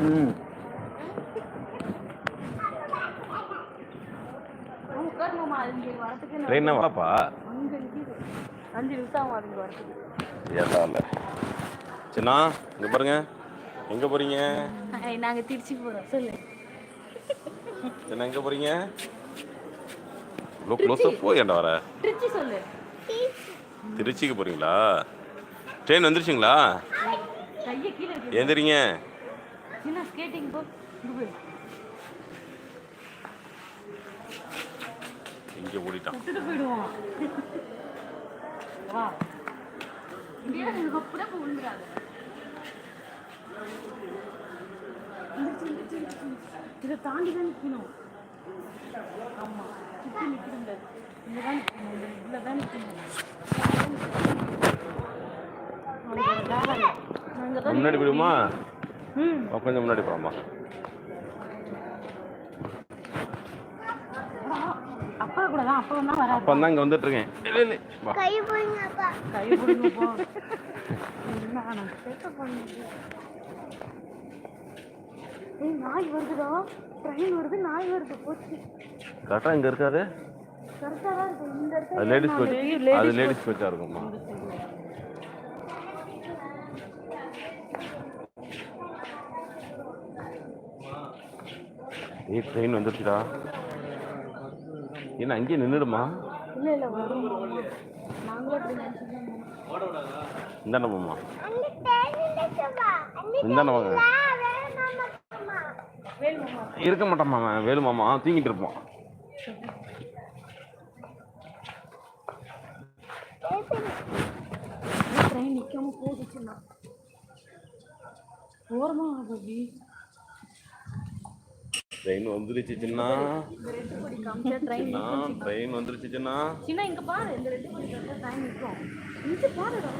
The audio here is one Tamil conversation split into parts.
ம். உட்காருங்கம்மா அஞ்சு வரத்துக்கு நான் ட்ரெயினா வாப்பா அஞ்சு நிமிஷம் ஆகும் சின்னா இங்கே பாருங்க. எங்கே போகிறீங்க ஐய், நாங்க திருச்சி போறோம் சொல்லு. சின்ன எங்கே போகிறீங்க இவ்வளோ க்ளோஸாக போய் ஏன்டா வர திருச்சி சொல்லு. திருச்சிக்கு போகிறீங்களா ட்ரெயின் வந்துருச்சுங்களா? ஏந்திரிங்க. சின்ன ஸ்கேட்டிங் போ. இங்க ஓடிட்டான். போயிடுவோம் வா. இங்கே அப்படியே விழுந்துடாத. இதை தாண்டி தான் நிற்கணும் ஆமா. சுற்றி நிற்க முடியாது இங்கே தான் நிற்கணும் இதில் தான் நிற்கணும் முன்னாடி போயிடுமா கொஞ்சம் முன்னாடி போகலாமா அப்பா கூட தான் அப்பா தான் வராது. அப்போ தான் இங்கே வந்துட்டுருக்கேன். இல்லை இல்லை. வா. கை பிடிங்க போ. என்ன நான் சேட்டை பண்ணிட்டு ஏய் நாய் வருதுடா. ட்ரெயின் வருது நாய் வருது போச்சு. கரெக்டாக இங்கே இருக்காது கரெக்டாக தான் இருக்கு. இந்த இடத்துல அது லேடிஸ் கோச் அது லேடிஸ் கோச்சாக இருக்கும்மா ஏய் ட்ரெயின் வந்துருச்சுடா. என்ன அங்கேயே நின்றுடுமா இல்லை இல்லை வரும். நாங்களும் அப்படி நினச்சிட்டு இந்தாண்டம்மா இந்தாண்ட வாங்க. இருக்க மாட்டான் அவன் வேலுமாமா தூங்கிட்டு இருப்பான். ட்ரெயின் நிற்காம போகுதுச்சுண்ணா ட்ரெயின் வந்துருச்சு சின்ன ட்ரெயின் வந்துருச்சு சின்ன சின்ன இங்க பாரு இந்த பாருடா.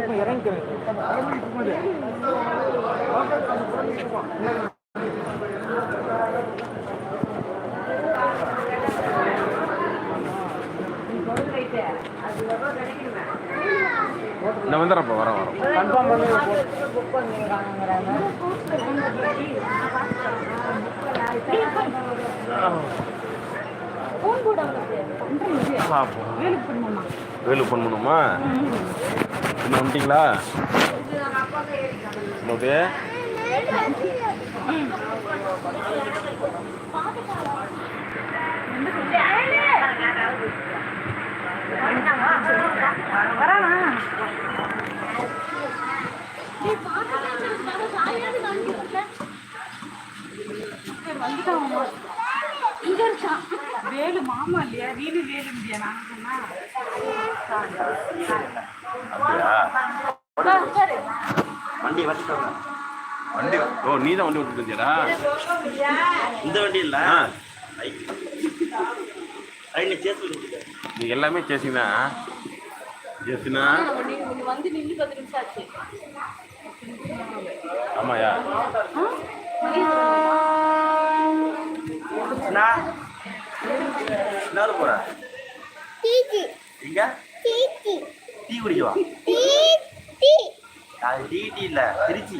போ வந்துடும் நான் வந்துடுறப்ப வரேன் வரேன். பண்ணுமா? வேலு பண்ணணுமா இன்னும் வந்துட்டீங்களா? ஓகே வரானா வேலு மாமா இல்லையா? வீடு வேலு இல்லையா? நான் சொன்னா. வண்டி வண்டி வண்டி ஓ நீ தான் வண்டி விட்டு இருந்தியாடா இந்த வண்டி இல்ல. நீ எல்லாமே சேசினா? சேசினா? வந்து நின்று பத்து நிமிஷம் ஆச்சு. ஆமாயா? என்ன போற? எங்க? டீ குடிக்கவா? டீ டீ இல்ல திருச்சி.